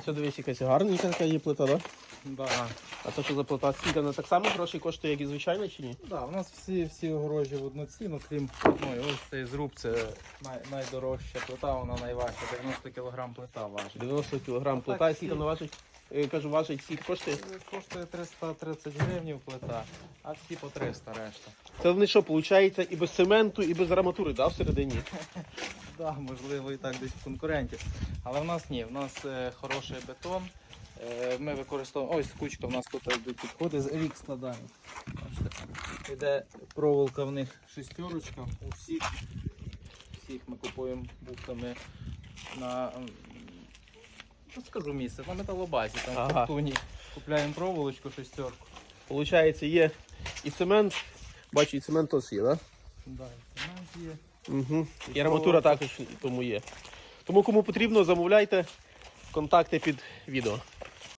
А це дивись, якась гарненька така є плита, да? Да. А це що за плита? Скільки вона так само грошей коштує, як і звичайна чи ні? Да, у нас всі, всі огорожі в одну ціну, крім одної. Ось цей зруб це най, найдорожча плита, вона найважча. 90 кг плита важить. 90 кг плита, так, скільки вона важить? Е, Кажу, важить, скільки коштує? Коштує 330 гривень плита, а всі по 300 решта. Це вони що, виходить, і без цементу, і без арматури, да, всередині? Да, можливо, і так десь в конкуренті. Але в нас ні, в нас е, хороший бетон. Е, ми використовуємо. Ось кучка в нас тут йдуть підходи, з рік складаємо. Іде проволока в них шестерочка. У всіх, всіх ми купуємо бухтами на. Ну, скажу місце, на металобазі, там Ага. в картоні. Купляємо проволочку шестерку. Получається, є і цемент, бачу, і цемент теж є, да? Да, і цемент є. Угу. І арматура також тому є. Тому кому потрібно, замовляйте контакти під відео.